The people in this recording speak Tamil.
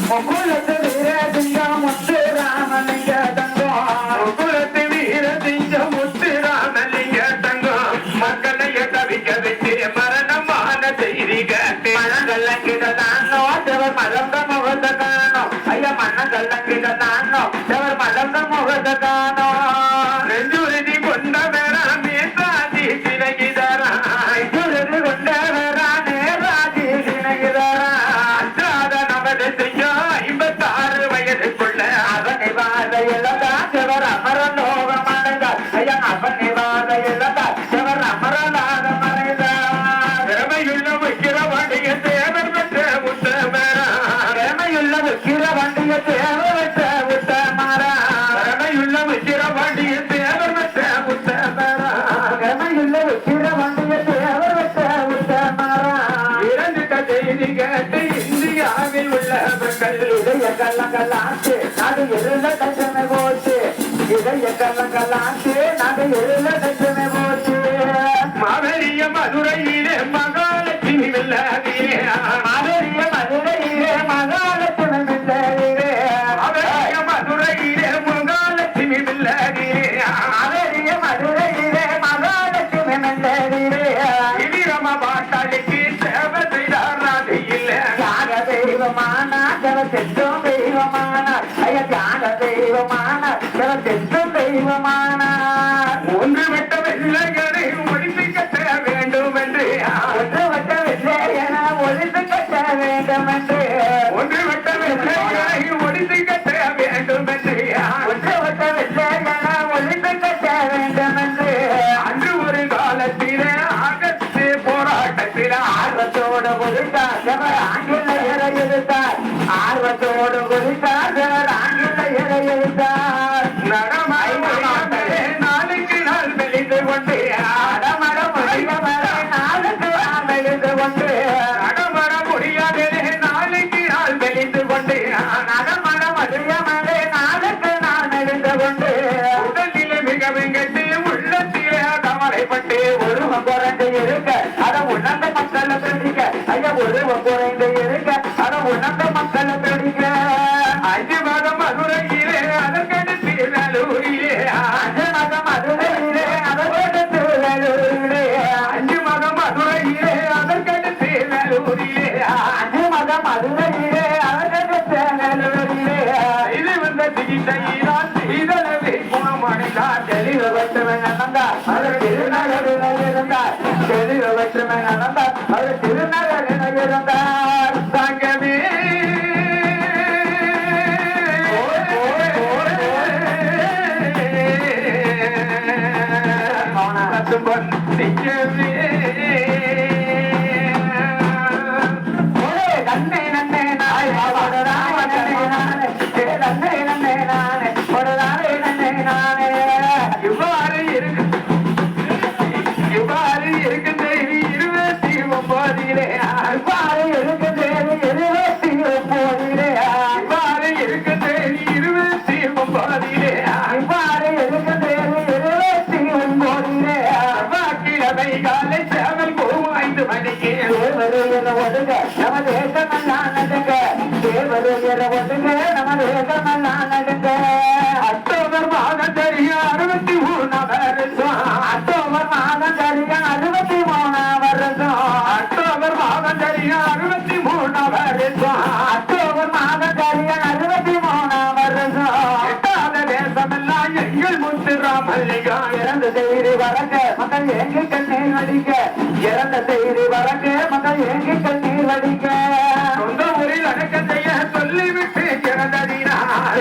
Okoye கேட்டு இந்தியாவில் உள்ள பெண்களுடைய கல்லங்களாச்சு நாடு எழுத தஞ்சனை போச்சு. இதைய கல்லங்களாச்சு நாடு எழுத தஞ்சனை போச்சு. மதுரையிலே மகாலட்சுமி வெள்ளாதியே தெய்வமானார் சில செத்தும் தெய்வமானார் ஐயா தியான தெய்வமானார் சில செத்தும் தெய்வமானார் ஒன்று விட்ட வெள்ளையரை ஒழித்து கட்ட வேண்டும் என்று ஒன்று விட்ட வெள்ளையனை ஒழித்து கட்ட வேண்டும் என்று మూడు గురి కాదరా. ஒற்றுமை நடந்தார் அவர் திருநகரில் இருந்தார் தெளிவு ஒற்றுமை நடந்தார் அவர் திருநகரில் இருந்தார் சங்கமே பொன் நிஜமே காலை சேவல் போகும் ஐந்து மணிக்கு. தேவரு என ஒதுங்க நம்ம தேசமெல்லாம் நடுங்க தேவரு ஒதுங்க நம்ம தேசமெல்லாம் நடுங்க அக்டோபர் மாதம் இறந்த செய்தி வழங்க மக்கள் ஏங்கி கண்ணீர் வடிக்க